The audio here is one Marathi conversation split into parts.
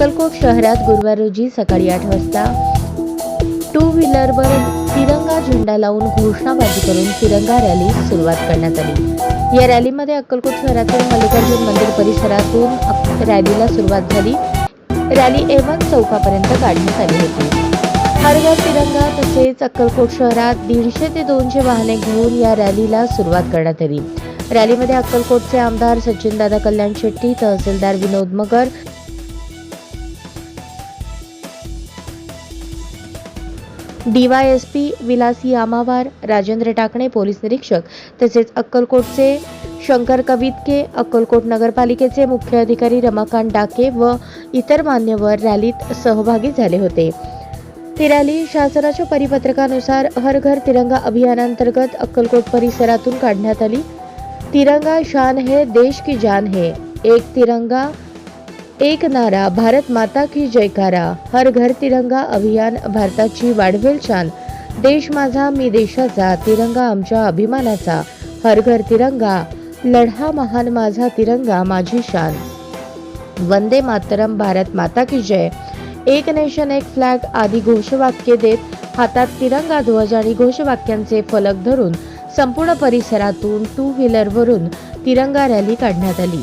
अक्कलकोट शहरात गुरुवार रोजी सकाळी आठ वाजता टू व्हीलरवर तिरंगा झेंडा लावून घोषणाबाजी करून तिरंगा रॅली सुरुवात करण्यात आली. या रॅलीमध्ये अक्कलकोट शहरातील मल्लिकार्जुन मंदिर परिसरातून रॅलीला सुरुवात झाली. रॅली एवन चौकापर्यंत काढण्यात आली होती. हर तिरंगा तसेच अक्कलकोट शहरात दीडशे ते दोनशे वाहने घेऊन या रॅलीला सुरुवात करण्यात आली. रॅलीमध्ये अक्कलकोटचे आमदार सचिनदादा कल्याण शेट्टी तहसीलदार विनोद मगर डीवायएसपी विलासी आमावार राजेंद्र टाकणे पोलीस निरीक्षक तसेच अक्कलकोटचे शंकर कवितके अक्कलकोट नगरपालिकेचे मुख्य अधिकारी रमाकांत डाके व इतर मान्यवर रॅलीत सहभागी झाले होते. ही रॅली शासनाच्या परिपत्रकानुसार हर घर तिरंगा अभियानांतर्गत अक्कलकोट परिसरातून काढण्यात आली. तिरंगा शान है देश की जान है. एक तिरंगा एक नारा भारत माता की जयकारा. हर घर तिरंगा अभियान भारताची वाढवेल शान देश माझा मी देशाचा तिरंगा आमच्या अभिमानाचा. हर घर तिरंगा लढा महान माझा तिरंगा माझी शान. वंदे मातरम भारत माता की जय. एक नेशन एक फ्लॅग आदी घोषवाक्य देत हातात तिरंगा ध्वज आणि घोषवाक्यांचे फलक धरून संपूर्ण परिसरातून टू व्हीलरवरून तिरंगा रॅली काढण्यात आली.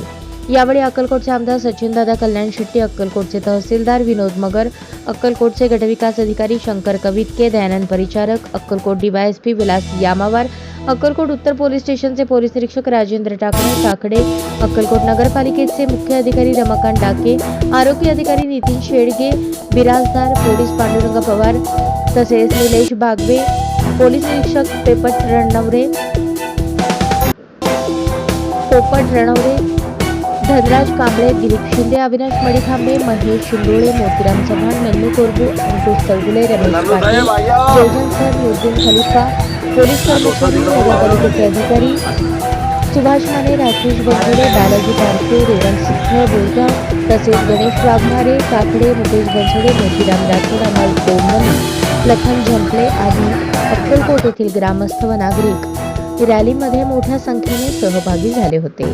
यावेळी अक्कलकोटचे आमदार सचिनदादा कल्याण शेट्टी अक्कलकोटचे तहसीलदार विनोद मगर अक्कलकोटचे गटविकास अधिकारी शंकर कवितके दयानंद परिचारक अक्कलकोट डीवायएसपी विलास यामावार अक्कलकोट उत्तर पोलीस स्टेशनचे पोलीस निरीक्षक राजेंद्र टाकणे काकडे अक्कलकोट नगरपालिकेचे मुख्य अधिकारी रमाकांत डाके आरोग्य अधिकारी नितीन शेडगे बिराजदार पोलीस पांडुरंग पवार तसेच निलेश बागवे पोलीस निरीक्षक पेपट रणनवरे पोपट रणवरे धनराज कांबळे दिलीप शिंदे अविनाश मडिखांबे महेश शिंदोळे मोतीराम चव्हाण नन्नू कोरबू अंकुश चौगुले रमेश पाटील सर युद्दीन खलिफा पोलीस कर्मचारी नगरपालिकेचे अधिकारी सुभाष माने राकेश बनसोडे बालाजी पारखे रेवंत सिंह बोरगाव तसेच गणेश वाघमारे काकडे मुकेश बनसोडे मोतीराम राठोड अमल कोमनी लखन झंपले आदी अक्कलकोट येथील ग्रामस्थ व नागरिक. रॅलीमध्ये मोठ्या संख्येने सहभागी झाले होते.